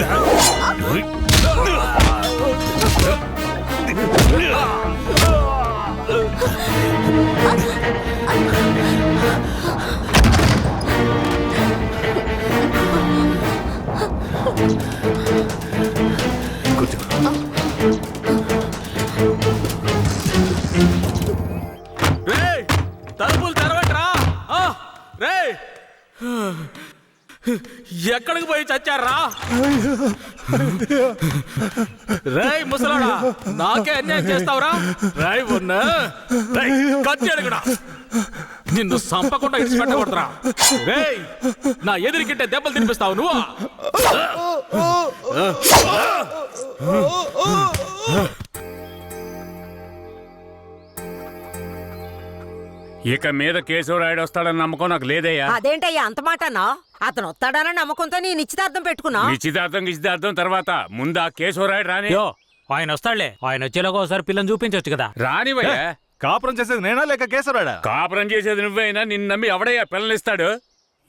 కూర్చో ఎక్కడికి పోయి చచ్చారా రేయ్ ముసలాడా నాకే అన్యాయం చేస్తావురా రేయ్ ఉన్న నిన్ను సంపకుండా ఇడిచిపెట్టకూడదురా రేయ్ నా ఎదురుకింటే దెబ్బలు తినిపిస్తావు నువ్వు ఇక మీద కేశవరాయుడు వస్తాడని నమ్మకం నాకు లేదయ్యా. అదేంటయ్యా అంత మాటనా అతను వస్తాడన్న నమ్మకంతో నీ నిశ్చితార్థం పెట్టుకున్నా? నిశ్చితార్థం నిశ్చితార్థం తర్వాత ముందు ఆ కేశవరాయుడు రాని. యో ఆయన వస్తాడులే. ఆయన వచ్చేలాగా ఒకసారి పిల్లని చూపించవచ్చు కదా. రానివయ్యా. కాపురం చేసేది నేనా లేక కేశవరాడా కాపురం చేసేది నువ్వైనా నిన్ను నమ్మి ఎవడయ్యా పిల్లనిస్తాడు?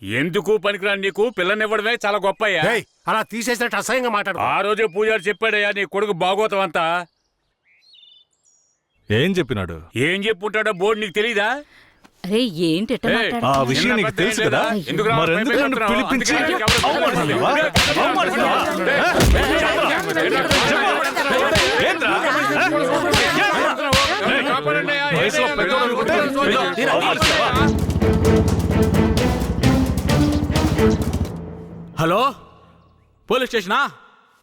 ఎందుకు పనికిరాని నీకు? పిల్లనివ్వడమే చాలా గొప్పయ్యా. ఏయ్, అలా తీసేసినట్టు అసహ్యంగా మాట్లాడు ఆ రోజే పూజారి చెప్పాడయ్యా నీ కొడుకు బాగోతం అంతా. ఏం చెప్పినాడు ఏం చెప్పుంటాడో బోర్డు నీకు తెలీదా అరే ఏంటి ఎట్ట ఏయ్, మాట్లాడుతున్నావ్? ఆ విషయం నీకు తెలుసు కదా? లేదా? ఎందుకు రా మరి ఎందుకు నన్ను భయపెడుతున్నావు? పిలిపించి? ఏంట్రా? వయసులో పెద్దోడు అనుకుంటే అవమానిస్తావా? హలో పోలీస్ స్టేషనా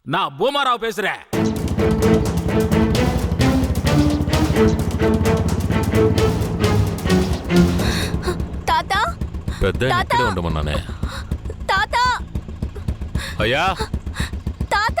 నా భూమారావు పేసురే తాత? పెద్ద! ఇక్కడే ఉండమన్నానే. తాత? అయ్యా? తాత?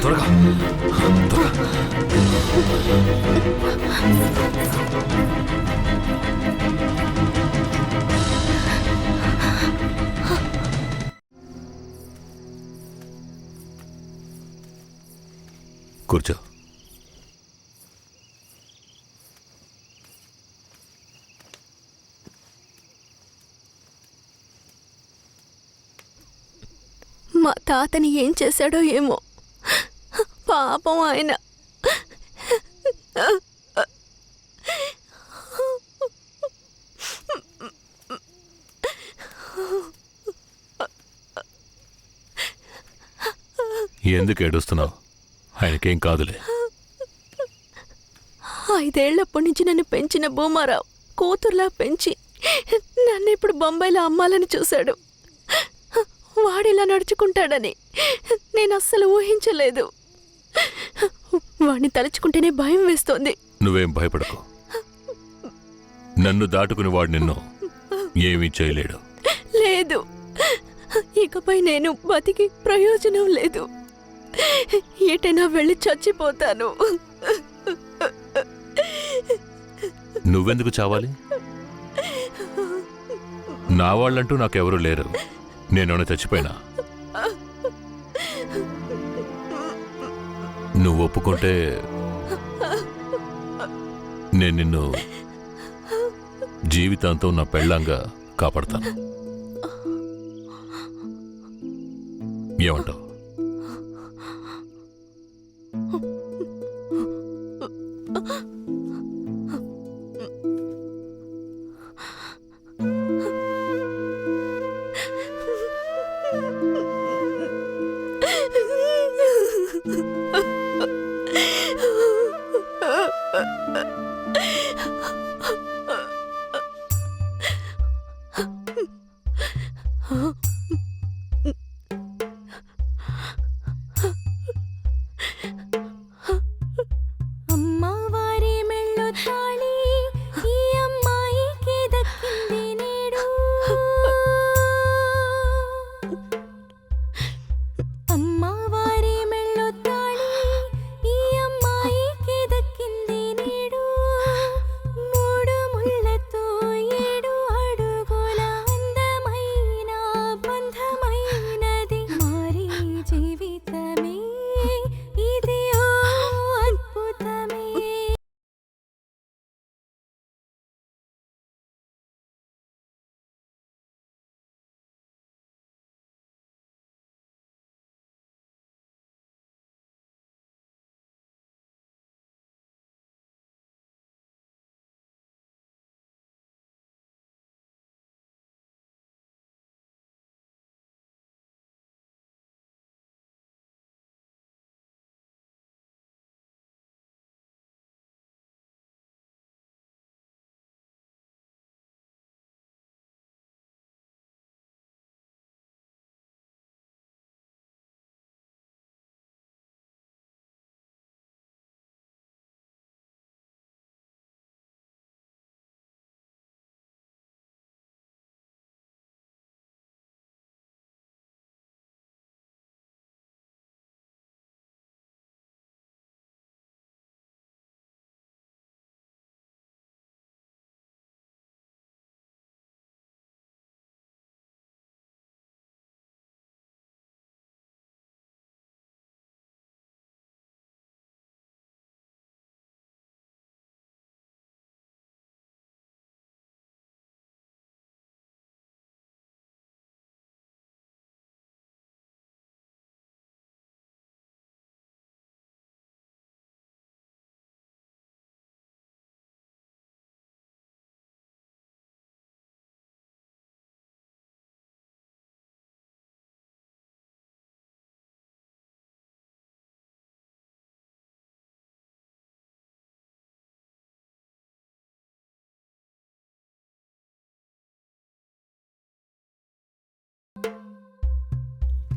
త్వరగా. త్వరగా. కూర్చో. మా తాతని ఏం చేశాడో ఏమో. పాపం ఆయన. ఎందుకు ఏడుస్తున్నావు? ఆయనకేం కాదులే. ఐదేళ్ళప్పటి నుంచి నన్ను పెంచిన భూమారావు కూతుర్లా పెంచి నన్ను ఇప్పుడు బొంబాయిలో అమ్మాలని చూశాడు. వాడిలా నడుచుకుంటాడని నేను అస్సలు ఊహించలేదు. వాడిని తలుచుకుంటేనే భయం వేస్తోంది. నువ్వేం భయపడకు. నన్ను దాటుకుని వాడు నిన్ను ఏమీ చేయలేడు. లేదు. ఇకపై నేను బతికి ప్రయోజనం లేదు. ఎటైనా వెళ్ళి చచ్చిపోతాను. నువ్వెందుకు చావాలి? నా వాళ్ళంటూ నాకెవరూ లేరు. నేనేమైనా చచ్చిపోయినా? నువ్వు ఒప్పుకుంటే నేను నిన్ను జీవితాంతం నా పెళ్ళంగా కాపాడతాను. ఏమంటావు?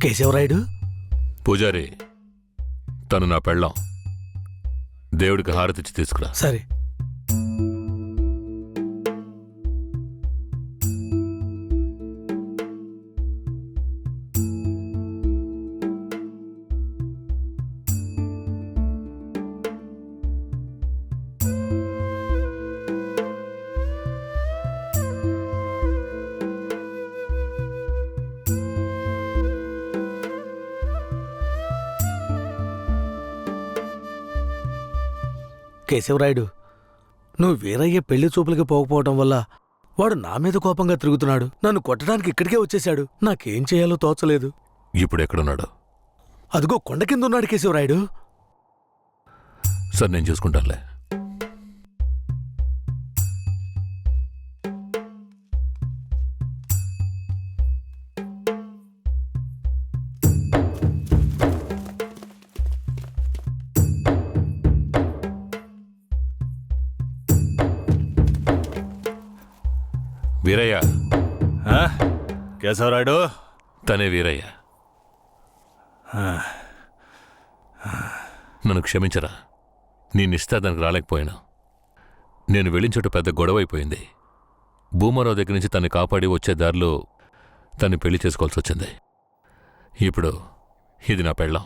కేశవరాయుడు? పూజారి తను నా పెళ్ళాం. దేవుడికి హారతిచ్చి తీసుకురా. సరే. కేశవరాయుడు నువ్వు వీరయ్య పెళ్ళి చూపులకి పోకపోవటం వల్ల వాడు నా మీద కోపంగా తిరుగుతున్నాడు. నన్ను కొట్టడానికి ఇక్కడికే వచ్చేశాడు. నాకేం చేయాలో తోచలేదు. ఇప్పుడు ఎక్కడున్నాడు అదిగో కొండ కింద ఉన్నాడు కేశవరాయుడు. సరే నేను చూసుకుంటానులే. వీరయ్య? కేశవరాయుడు? తనే వీరయ్య. నన్ను క్షమించరా. నీ నిస్తాదానికి రాలేకపోయాను. నేను వెళ్ళించట పెద్ద గొడవ అయిపోయింది. భూమారావు దగ్గర నుంచి తన్ని కాపాడి వచ్చే దారిలో తన్ని పెళ్ళి చేసుకోవాల్సి వచ్చింది. ఇప్పుడు ఇది నా పెళ్ళం.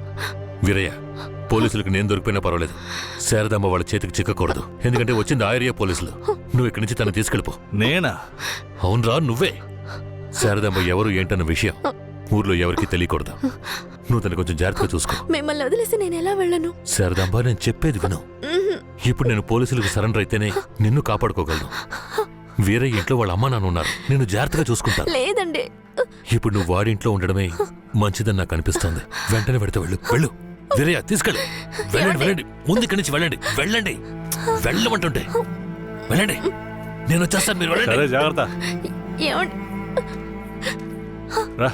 వీరయ్య పోలీసులకు నేను దొరికిపోయినా పర్వాలేదు. శారదమ్మ వాళ్ళ చేతికి చిక్కకూడదు. ఎందుకంటే వచ్చింది ఆ ఏరియా పోలీసులు. నువ్వు ఇక్కడి నుంచి తను తీసుకెళ్ళిపో. నేనా? అవునరా నువ్వే. శారదమ్మ ఎవరు ఏంటన్న విషయం ఊర్లో ఎవరికి తెలియకూడదు. నువ్వు తను కొంచెం జాగ్రత్తగా చూసుకో. మిమ్మల్ని వదిలేసి నేను ఎలా వెళ్ళను? శారదాంబ నేను చెప్పేది విను. ఇప్పుడు నేను పోలీసులకు సరెండర్ అయితేనే నిన్ను కాపాడుకోగలను. వేరే ఇంట్లో వాళ్ళ అమ్మ నాన్న ఉన్నారు. నేను జాగ్రత్తగా చూసుకుంటాను లేదండి. ఇప్పుడు నువ్వు వాడి ఇంట్లో ఉండడమే మంచిదని నాకు అనిపిస్తోంది. వెంటనే పెడితే వెళ్ళు. వెళ్ళు. వీరయ్య తీసుకెళ్ళు. వెళ్ళండి వెళ్ళండి. ముందు ఇక్కడి నుంచి వెళ్ళండి. వెళ్ళండి. వెళ్ళమంటుంటే. వెళ్ళండి. నేను వచ్చేస్తాను మీరు వెళ్ళండి. జాగ్రత్త. రా.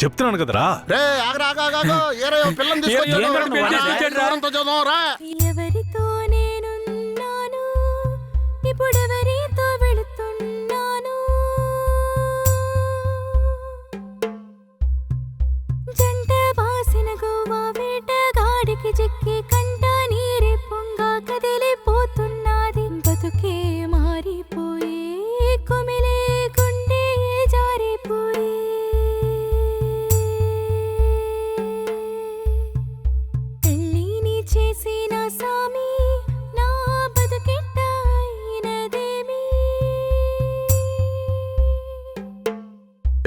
చెప్తున్నాను కదరా. రే ఆగరా ఆగా ఆగా ఏరయ్య పిల్లని తీసుకొచ్చాడు. ఎవరంతో నేనున్నాను? ఇప్పుడెవరితో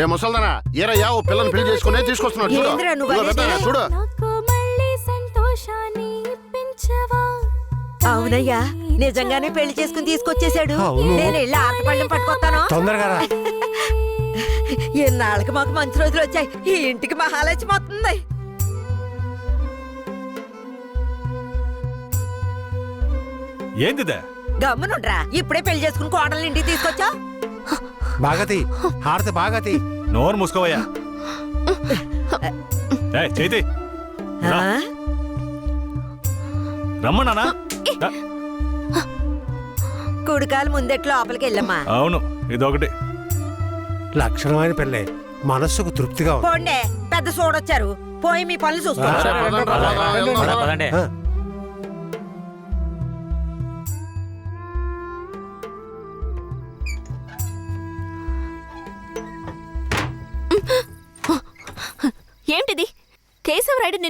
ఏ ముసల్దానా? ఏరయ్యా ఓ పిల్లని పెళ్ళి చేసుకునే తీసుకొస్తున్నాడు చూడు. ఏందిరా నువ్వు ఇదిగో పెద్దనా, అనేది? చూడు. నాకు మళ్ళీ సంతోషాన్ని ఇప్పించవా? అవునయ్యా నిజంగానే పెళ్ళి చేసుకుని తీసుకొచ్చేశాడు. నేను వెళ్ళి ఆటపళ్ళం పట్టుకొస్తాను. తొందరగా రా. ఎన్నాళ్ళకి మాకు మంచి రోజులు వచ్చాయి. ఈ ఇంటికి మహాలక్ష్మి వస్తుంది. ఏందిదే గమ్మునుండ్రా. ఇప్పుడే పెళ్ళి చేసుకుని కోడలు ఇంటికి తీసుకొచ్చా? బాగతి హారతి బాగతి. నోరు మూసుకోవయ్యా. చేతి. రా. రమ్మన్నానా రా. కుడికాలు ముందెట్లు లోపలికి వెళ్ళమ్మా. అవును ఇదొకటి. లక్షణమైన పెళ్ళే మనస్సుకు తృప్తిగా ఉంది. పోండే పెద్ద చూడొచ్చారు పోయి మీ పనులు చూసుకోండి